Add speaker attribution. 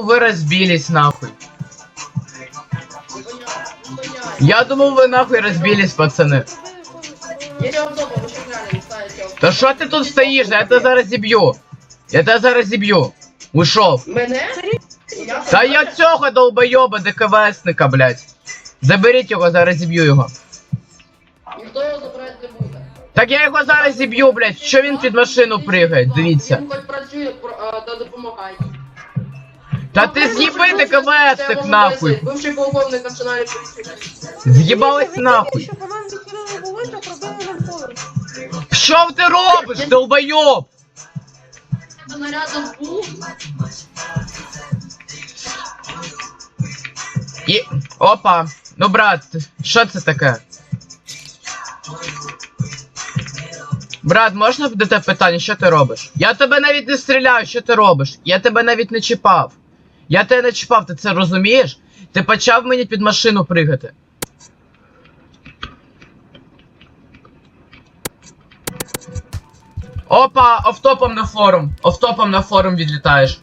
Speaker 1: вы разбились нахуй.
Speaker 2: Стоять.
Speaker 1: Я думал, вы нахуй разбились, пацаны.
Speaker 2: Я вам дома, ви що грали, не ставите.
Speaker 1: Да что ты тут стоишь? Я тебя зараз зіб'ю. Я тебя зараз зіб'ю. Ушов.
Speaker 2: Мене? Я
Speaker 1: Та я цього долбойоба ДКВСника, блядь. Заберіть його, зараз зіб'ю його.
Speaker 2: Ніхто його забрати не буде.
Speaker 1: Так я його зараз зіб'ю, блядь. Що він під машину пригає? Дивіться.
Speaker 2: Він хоч працює, про- а, та допомагає.
Speaker 1: Та ти з'їби ДКВСник нахуй.
Speaker 2: Бывший полковник національної поліції.
Speaker 1: З'їбались нахуй.
Speaker 3: Що по нам відхилили вулицю, пробили нам поверх.
Speaker 1: Що ти робиш, долбойоб?
Speaker 2: Був.
Speaker 1: І... Опа. Ну, брат, що це таке? Брат, можна до тебе питання, що ти робиш? Я тебе навіть не стріляю, що ти робиш? Я тебе навіть не чіпав. Я тебе не чіпав, ти це розумієш? Ти почав мені під машину пригати. Опа, офтопом на форум. Офтопом на форум відлітаєш.